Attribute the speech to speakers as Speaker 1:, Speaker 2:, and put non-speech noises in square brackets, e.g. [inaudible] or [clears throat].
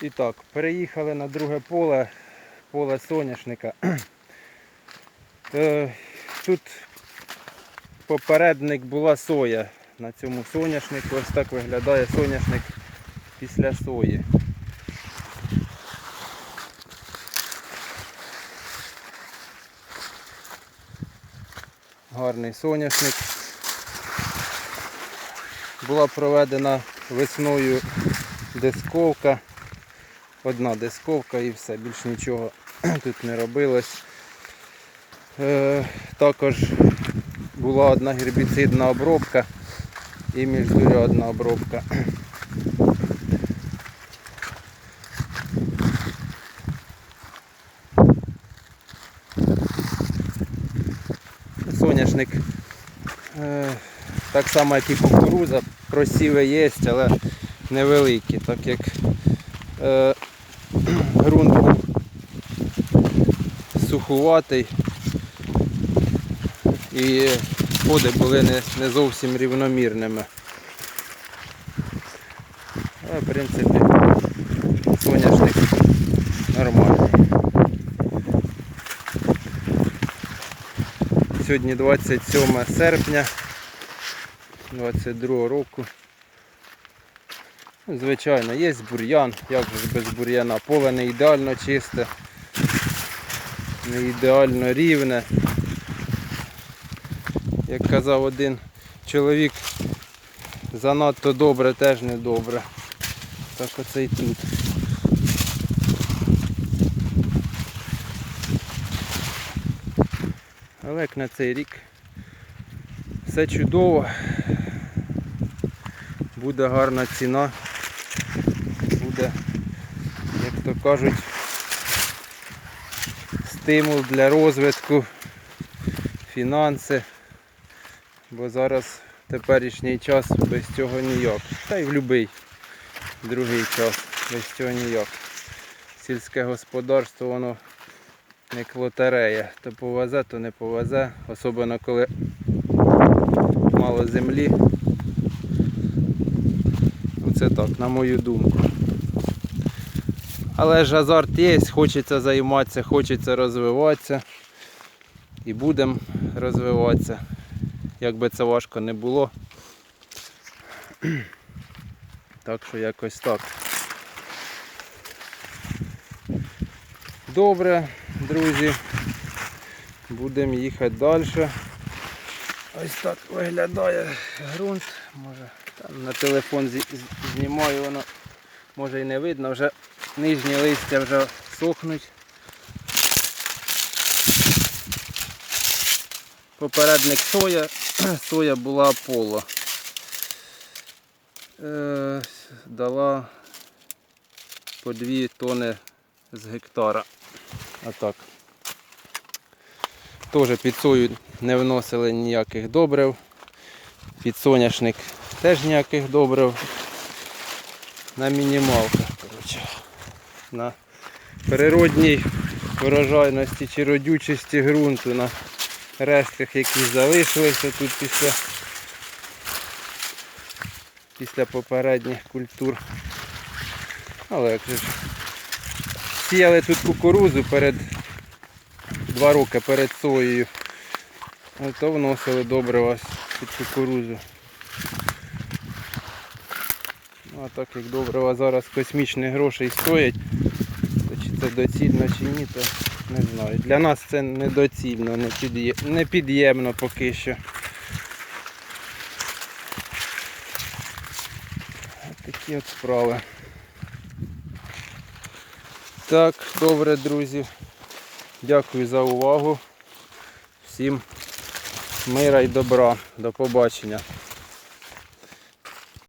Speaker 1: І так, переїхали на друге поле, поле соняшника. [clears throat] Е, Тут попередник була соя на цьому соняшнику. Ось так виглядає соняшник після сої. Гарний соняшник. Була проведена весною дисковка. Одна дисковка і все, більш нічого [clears throat] тут не робилось. Е, також була одна гербіцидна обробка і міждурядна обробка. Соняшник е, так само, як і кукуруза, просіви є, але невеликі, так як е, ґрунт був сухуватий і сходи були не, не зовсім рівномірними. Але, в принципі, соняшник нормальний. Сьогодні 27 серпня 22 року. Звичайно, є бур'ян, як же без бур'яна. Поле не ідеально чисте, не ідеально рівне. Як казав один чоловік, занадто добре теж не добре. Так оце і тут. Але як на цей рік все чудово. Буде гарна ціна. Буде, як то кажуть, стимул для розвитку, фінанси. Бо зараз теперішній час без цього ніяк. Та й в будь-який другий час без цього ніяк. Сільське господарство воно як лотерея. То повезе, то не повезе. Особливо коли мало землі. Оце так, на мою думку. Але ж азарт є, хочеться займатися, хочеться розвиватися. І будемо розвиватися. Як би це важко не було. Так що якось так. Добре, друзі. Будемо їхати далі. Ось так виглядає ґрунт. Може там на телефон знімаю, воно може і не видно, вже нижні листя вже сохнуть. Попередник соя, [clears throat] соя була поло. Е, дала по 2 тони з гектара. Отак. Теж під сою не вносили ніяких добрив. Під соняшник теж ніяких добрив. На мінімалках, коротше. На природній врожайності чи родючості ґрунту, на рештках, які залишилися тут після, після попередніх культур. Але як же ж. Сіяли тут кукурузу перед два роки перед соєю. Ну, То вносили добре під кукурузу. Ну, а так як добрива зараз космічних грошей стоять, то чи це доцільно чи ні, то не знаю. Для нас це недоцільно, не під'є- не під'ємно поки що. Такі от справи. Так, добре, друзі. Дякую за увагу. Всім мира і добра. До побачення.